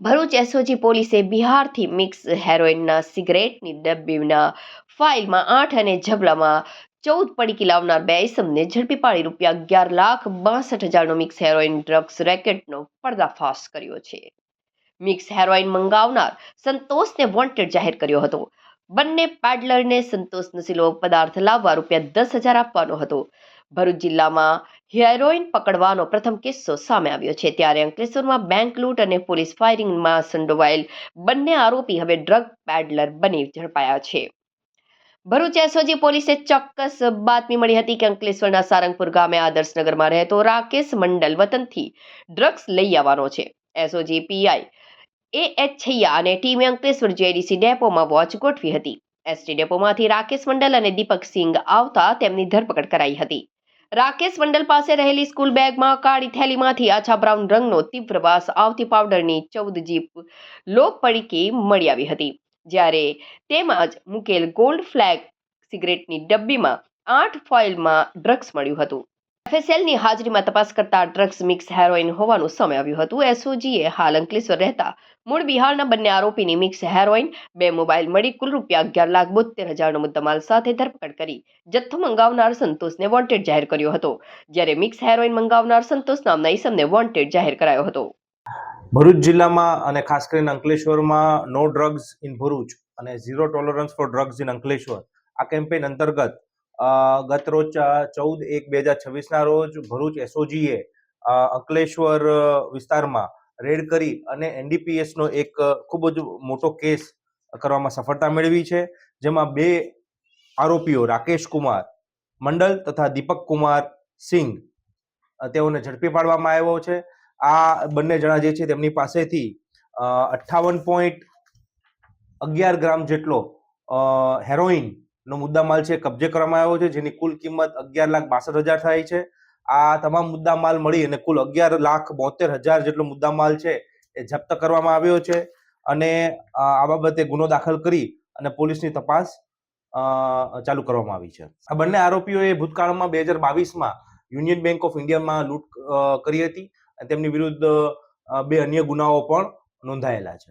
Bharuch SOG પોલીસે બિહારથી mix હેરોઇનના સિગરેટની ડબ્બીના ફાઇલમાં આઠ અને ઝબલામાં ચૌદ પડીકી લાવનાર બે ઇસમને ઝડપી પાડી રૂપિયા અગિયાર લાખ બાસઠ હજારનો મિક્સ હેરોઇન ડ્રગ્સ રેકેટનો પર્દાફાશ કર્યો છે. મિક્સ હેરોઇન મંગાવનાર સંતોષને વોન્ટેડ જાહેર કર્યો હતો. બંને પેડલરને સંતોષ નસીલો પદાર્થ લાવવા રૂપિયા દસ હજાર આપવાનો હતો. ભરૂચ જિલ્લામાં હેરોઇન પકડવાનો પ્રથમ કિસ્સો સામે આવ્યો છે. ત્યારે અંકલેશ્વરમાં બેંક લૂંટ અને પોલીસ ફાયરિંગમાં સંડોવાયેલ બંને આરોપી હવે ડ્રગ પેડલર બની ઝડપાયા છે. ભરૂચ એસઓજી પોલીસે ચોક્કસ બાતમી મળી હતી કે અંકલેશ્વરના સારંગપુર ગામે આદર્શનગરમાં રહેતો રાકેશ મંડલ વતનથી ડ્રગ્સ લઈ આવવાનો છે. SOG PI A H Chhaiya અને ટીમે અંકલેશ્વર જેડીસી ડેપોમાં વોચ ગોઠવી હતી. એસટી ડેપોમાંથી રાકેશ મંડલ અને દીપક સિંઘ આવતા તેમની ધરપકડ કરાઈ હતી. રાકેશ મંડલ પાસે રહેલી સ્કૂલ બેગમાં કાળી થેલીમાંથી આછા બ્રાઉન રંગનો તીવ્ર વાસ આવતી પાવડરની ચૌદ જીપ લોક પડીકી મળી આવી હતી. જ્યારે તેમાં જ મૂકેલ ગોલ્ડ ફ્લેગ સિગરેટની ડબ્બીમાં આઠ ફોઇલમાં ડ્રગ્સ મળ્યું હતું. એફએસએલની હાજરીમાં તપાસ કરતા ડ્રગ્સ મિક્સ હેરોઇન હોવાનું સામે આવ્યું હતું એસઓજીએ હાલ અંકલેશ્વર રહેતા મૂળ બિહારના બંને આરોપીની મિક્સ હેરોઇન બે મોબાઈલ મળી કુલ રૂપિયા અગિયાર લાખ બોતેર હજારનો મુદ્દામાલ સાથે ધરપકડ કરી. જથ્થો મંગાવનાર સંતોષને વોન્ટેડ જાહેર કર્યો હતો. જ્યારે મિક્સ હેરોઇન મંગાવનાર સંતોષ નામના ઈસમને વોન્ટેડ જાહેર કરાયો હતો. ભરૂચ જિલ્લામાં અને ખાસ કરીને અંકલેશ્વરમાં નો ડ્રગ્સ ઇન ભરૂચ અને zero tolerance for drugs in Ankleshwar. આ કેમ્પેન અંતર્ગત ગત રોજ ચૌદ એક બે હજાર છવ્વીસના રોજ ભરૂચ એસઓજીએ અંકલેશ્વર વિસ્તારમાં રેડ કરી અને એનડીપીએસનો એક ખૂબ જ મોટો કેસ કરવામાં સફળતા મેળવી છે. જેમાં બે આરોપીઓ રાકેશ કુમાર મંડલ તથા દીપક કુમાર સિંઘ તેઓને ઝડપી પાડવામાં આવ્યો છે. આ બંને જણા જે છે તેમની પાસેથી અઠ્ઠાવન પોઈન્ટ અગિયાર ગ્રામ જેટલો અ, હેરોઈનનો મુદ્દામાલ છે કબજે કરવામાં આવ્યો છે, જેની કુલ કિંમત અગિયાર લાખ બાસઠ હજાર થાય છે. આ તમામ મુદ્દામાલ મળી અને કુલ અગિયાર લાખ બોતેર હજાર જેટલો મુદ્દામાલ છે એ જપ્ત કરવામાં આવ્યો છે અને આ બાબતે ગુનો દાખલ કરી અને પોલીસની તપાસ ચાલુ કરવામાં આવી છે. આ બંને આરોપીઓએ ભૂતકાળમાં બે હજાર બાવીસમાં યુનિયન બેંક ઓફ ઇન્ડિયામાં લૂંટ કરી હતી અને તેમની વિરુદ્ધ બે અન્ય ગુનાઓ પણ નોંધાયેલા છે.